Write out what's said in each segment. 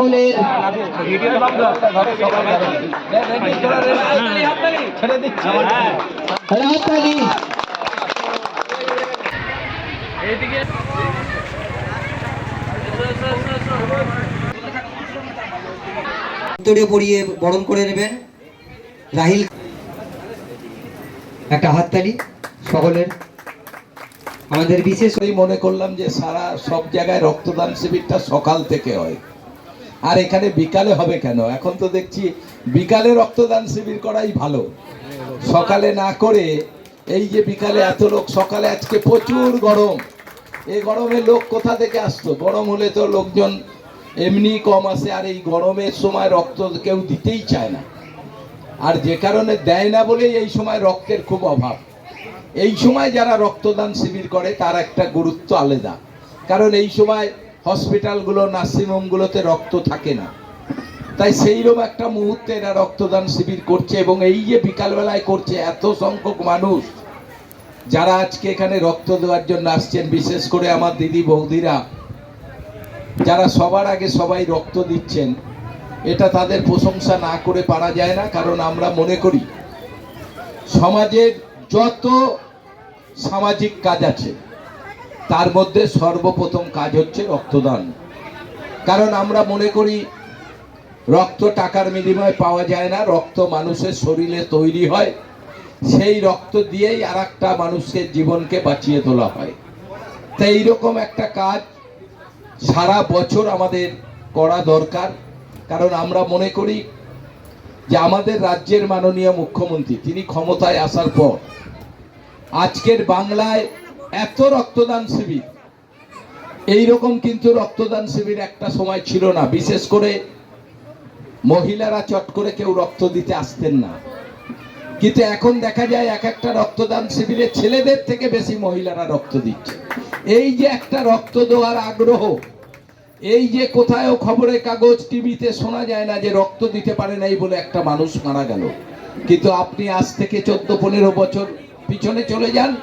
সকলের হাততালি। পড়িয়ে বরণ করে নেবেন। রাহিল একটা হাততালি সকলের। আমাদের বিশেষ এই মনে করলাম যে সারা সব জায়গায় রক্তদান শিবিরটা সকাল থেকে হয়। আর এখানে বিকালে হবে কেন? এখন তো দেখছি বিকালে রক্তদান শিবির করাই ভালো। সকালে না করে এই যে বিকালে এত লোক, সকালে আজকে প্রচুর গরম। এই গরমে লোক কোথা থেকে আসতো? গরম হলে তো লোকজন এমনি কম আসে, আর এই গরমের সময় রক্ত কেউ দিতেই চায় না। আর যে কারণে দেয় না বলেই এই সময় রক্তের খুব অভাব। এই সময় যারা রক্তদান শিবির করে, তার একটা গুরুত্ব আলাদা। কারণ এই সময় হসপিটালগুলো, নার্সিংহোমগুলোতে রক্ত থাকে না। তাই সেইরকম একটা মুহূর্তে এরা রক্তদান শিবির করছে এবং এই যে বিকালবেলায় করছে এত সংখ্যক মানুষ, যারা আজকে এখানে রক্ত দেওয়ার জন্য আসছেন, বিশেষ করে আমার দিদি বৌদিরা, যারা সবার আগে সবাই রক্ত দিচ্ছেন, এটা তাদের প্রশংসা না করে পারা যায় না, কারণ আমরা মনে করি, সমাজের যত সামাজিক কাজ আছে তার মধ্যে সর্বপ্রথম কাজ হচ্ছে রক্তদান। কারণ আমরা মনে করি, রক্ত টাকার বিনিময়ে পাওয়া যায় না, রক্ত মানুষের শরীরে তৈরি হয়। সেই রক্ত দিয়েই আর একটা মানুষের জীবনকে বাঁচিয়ে তোলা হয়। তাই এইরকম একটা কাজ সারা বছর আমাদের করা দরকার। কারণ আমরা মনে করি যে আমাদের রাজ্যের মাননীয় মুখ্যমন্ত্রী, তিনি ক্ষমতায় আসার পর, আজকের বাংলায় এত রক্তদান শিবির। এই রকম কিন্তু রক্তদান শিবির একটা সময় ছিল না। বিশেষ করে মহিলারা চট করে কেউ রক্ত দিতে আসতেন না। কিন্তু এখন দেখা যায় এক একটা রক্তদান শিবিরে ছেলেদের থেকে বেশি মহিলারা রক্ত দিচ্ছে। এই যে একটা রক্ত দেওয়ার আগ্রহ, এই যে কোথায়ও খবরের কাগজ টিভিতে শোনা যায় না যে রক্ত দিতে পারে নাই বলে একটা মানুষ মারা গেল। কিন্তু আপনি আজ থেকে চোদ্দ, পনেরো বছর পিছনে চলে যান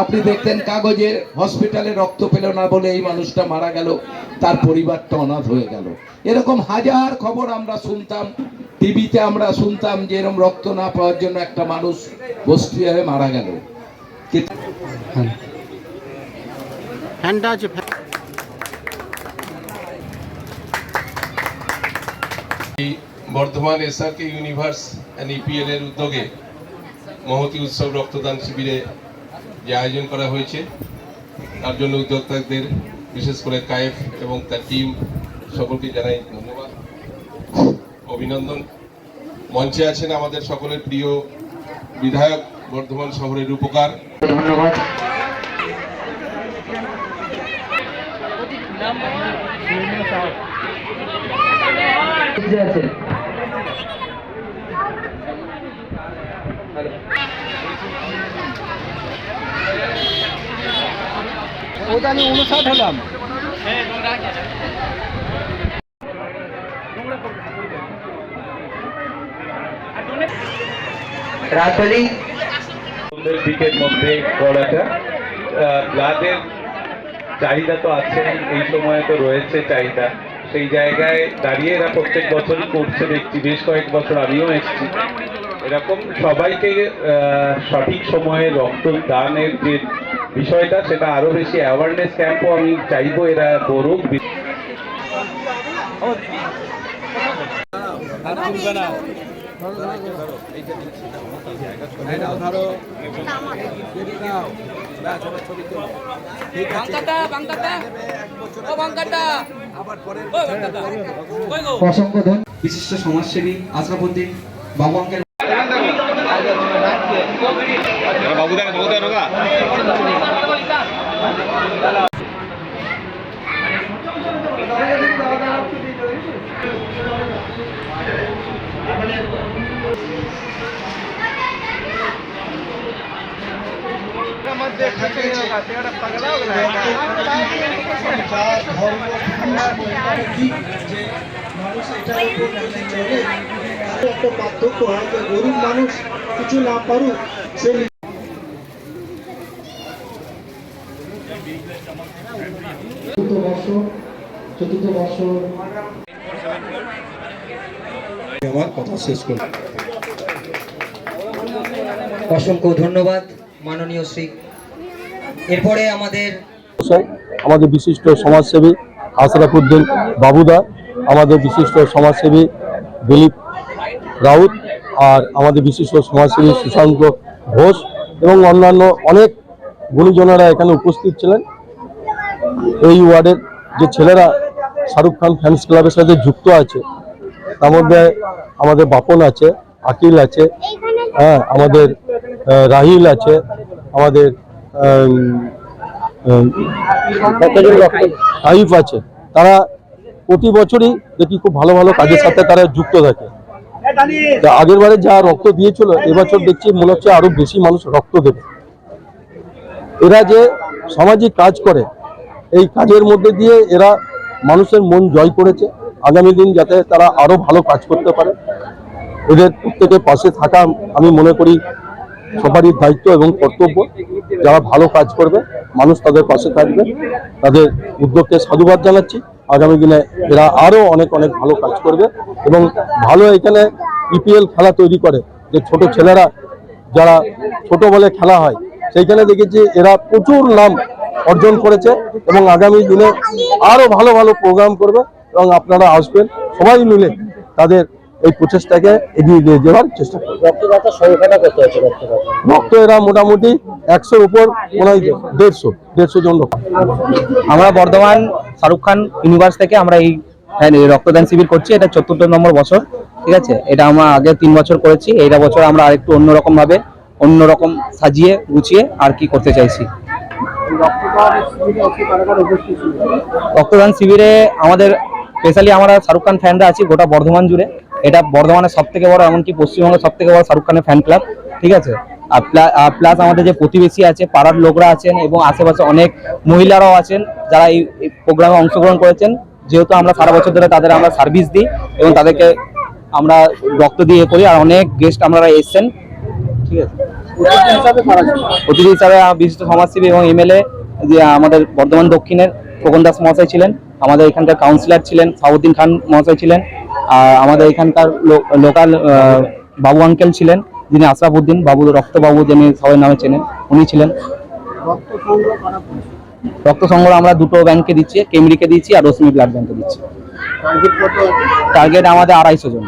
আপনি দেখতেন কাগজে হসপিটালে রক্ত পেল না বলে এই মানুষটা মারা গেল তার পরিবারটা অনাথ হয়ে গেল। এরকম হাজার খবর আমরা শুনতাম টিভিতে আমরা শুনতাম যে এরকম রক্ত না পাওয়ার জন্য একটা মানুষ বস্তি হয়ে মারা গেল। Bardhaman SRK universe and EPL এর উদ্যোগে মহতি উৎসব রক্তদান শিবিরে যে আয়োজন করা হয়েছে তার জন্য উদ্যোক্তাদের বিশেষ করে কায়েফ এবং তার টিম সকলকে জানাই ধন্যবাদ অভিনন্দন। মঞ্চে আছেন আমাদের সকলের প্রিয় বিধায়ক বর্ধমান শহরের উপকার ধন্যবাদ। আছেন ওটা আমি উনষাট হলাম। দিকের মধ্যে করাটা ব্লাডের চাহিদা তো আছে এই সময়ে তো রয়েছে চাহিদা। সেই জায়গায় দাঁড়িয়ে এরা প্রত্যেক বছরই করছে দেখছি বেশ কয়েক বছর আমিও এসেছি। এরকম সবাইকে আহ, সঠিক সময়ে রক্ত দানের যে বিষয়টা সেটা আরও বেশি অ্যাওয়ারনেস ক্যাম্পও আমি চাইব এরা করুক। বিশিষ্ট সমাজসেবী আশরাফুদ্দিন বাবু অঙ্কের একটা পার্থক্য হয় যে গরিব মানুষ কিছু না পারুক সে চতুর্থ বর্ষ চতুর্থ বর্ষ। আমার কথা শেষ করি। অসংখ্য ধন্যবাদ মাননীয় শ্রী। এরপরে আমাদের আমাদের বিশিষ্ট সমাজসেবী আশরাফুদ্দিন বাবুদা আমাদের বিশিষ্ট সমাজসেবী দিলীপ রাউত আর আমাদের বিশিষ্ট সমাজসেবী সুশান্ত ঘোষ এবং অন্যান্য অনেক গুণীজনেরা এখানে উপস্থিত ছিলেন। এই ওয়ার্ডের যে ছেলেরা শাহরুখ খান ফ্যান্স ক্লাবের সাথে যুক্ত আছে, তার মধ্যে আমাদের বাপন আছে, আকিল আছে হ্যাঁ আমাদের রাহিল আছে, আমাদের আইফ আছে। তারা প্রতি বছরই দেখি খুব ভালো ভালো কাজের সাথে তারা যুক্ত থাকে। আগের বারে যা রক্ত দিয়েছিল, এবছর দেখছি মনে হচ্ছে আরও বেশি মানুষ রক্ত দেবে। এরা যে সামাজিক কাজ করে এই কাজের মধ্যে দিয়ে এরা মানুষের মন জয় করেছে। আগামী দিন যাতে তারা আরও ভালো কাজ করতে পারে। এদের প্রত্যেকের পাশে থাকা আমি মনে করি সবারই দায়িত্ব এবং কর্তব্য। যারা ভালো কাজ করবে, মানুষ তাদের পাশে থাকবে। তাদের উদ্যোগকে সাধুবাদ জানাচ্ছি। আগামী দিনে এরা আরও অনেক অনেক ভালো কাজ করবে এবং ভালো এখানে ইপিএল খেলা তৈরি করে। যে ছোট ছেলেরা, যারা ছোট বলে খেলা হয়, সেইখানে দেখেছি এরা প্রচুর নাম অর্জন করেছে এবং আগামী দিনে আরও ভালো ভালো প্রোগ্রাম করবে এবং আপনারা আসবেন সবাই মিলে তাদের এই প্রচেষ্টাকে এগিয়ে নিয়ে যাওয়ার চেষ্টা করবে। রক্ত এরা মোটামুটি একশোর উপর দেড়শো দেড়শো জন রক্ত আমরা বর্ধমান শাহরুখ খান ইউনিভার্স থেকে আমরা এই হ্যাঁ, এই রক্তদান শিবির করছি এটা চতুর্থ নম্বর বছর ঠিক আছে? এটা আমরা আগে তিন বছর করেছি এইটা বছর আমরা আরেকটু অন্যরকম ভাবে অন্যরকম সাজিয়ে গুছিয়ে আর কি করতে চাইছি। রক্তদান শিবিরে আমাদের স্পেশালি আমরা শাহরুখ খান ফ্যানরা আছি, গোটা বর্ধমান জুড়ে। এটা বর্ধমানের সব থেকে বড়, এমনকি পশ্চিমবঙ্গের সব থেকে বড় শাহরুখ খানের ফ্যান ক্লাব ঠিক আছে? আর প্লাস আমাদের যে প্রতিবেশী আছে, পাড়ার লোকরা আছেন এবং আশেপাশে অনেক মহিলারাও আছেন, যারা এই প্রোগ্রামে অংশগ্রহণ করেছেন। যেহেতু আমরা সারা বছর ধরে তাদের আমরা সার্ভিস দিই এবং তাদেরকে আমরা রক্ত দিয়ে করি, আর অনেক গেস্ট আপনারা এসছেন, ঠিক আছে? অতিথি হিসাবে বিশিষ্ট সমাজসেবী এবং এমএলএ, যে আমাদের বর্ধমান দক্ষিণের খোকন দাস মহাশয় ছিলেন, আমাদের এখানকার কাউন্সিলর ছিলেন সাউদ্দিন খান মহাশয় ছিলেন, আর আমাদের এখানকার লোকাল বাবু আঙ্কেল ছিলেন, যিনি আশরাফুদ্দিন বাবু, রক্তবাবু যিনি সবাই নামে চেনেন, উনি ছিলেন। রক্ত সংগ্রহ আমরা দুটো ব্যাংকে দিচ্ছি, কেমরিকে দিচ্ছি আর রশ্মি ব্লাড ব্যাংকে দিচ্ছি। টার্গেট আমাদের আড়াইশো জন।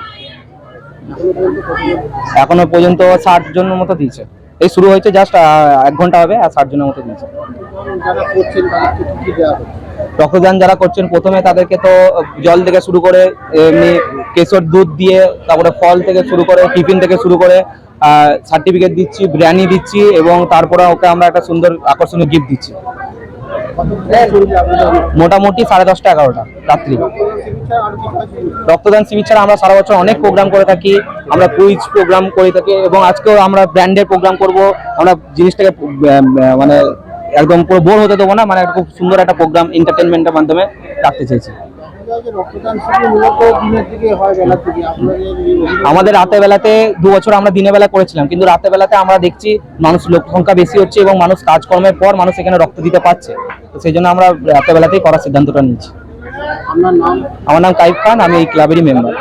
এখনও পর্যন্ত ষাট জনের মতো দিয়েছে। এই শুরু হয়েছে জাস্ট এক ঘণ্টা হবে আর ষাট জনের মতো দিয়েছে। রক্তদান যারা করছেন, প্রথমে তাদেরকে তো জল থেকে শুরু করে এমনি কেশর দুধ দিয়ে, তারপরে ফল থেকে শুরু করে, টিফিন থেকে শুরু করে সার্টিফিকেট দিচ্ছি, বিরিয়ানি দিচ্ছি এবং তারপরে ওকে আমরা একটা সুন্দর আকর্ষণীয় গিফট দিচ্ছি। মোটামুটি সাড়ে দশটা, এগারোটা, রাত্রি। রক্তদান শিবির ছাড়া আমরা সারা বছর অনেক প্রোগ্রাম করে থাকি, আমরা কুইজ প্রোগ্রাম করে থাকি এবং আজকেও আমরা ব্র্যান্ডের প্রোগ্রাম করব। আমরা জিনিসটাকে মানে একদম পুরো বোর হতে দেবো না মানে খুব সুন্দর একটা প্রোগ্রাম এন্টারটেনমেন্টের মাধ্যমে রাখতে চাইছি। আমাদের রাতের বেলাতে দু বছর আমরা দিনের বেলা করেছিলাম কিন্তু রাতের বেলাতে আমরা দেখছি মানুষ লোক সংখ্যা বেশি হচ্ছে এবং মানুষ কাজকর্মের পর মানুষ এখানে রক্ত দিতে পারছে। তো সেই জন্য আমরা রাতের বেলাতেই করার সিদ্ধান্তটা নিচ্ছি আমার নাম কাইফ খান আমি এই ক্লাবেরই মেম্বার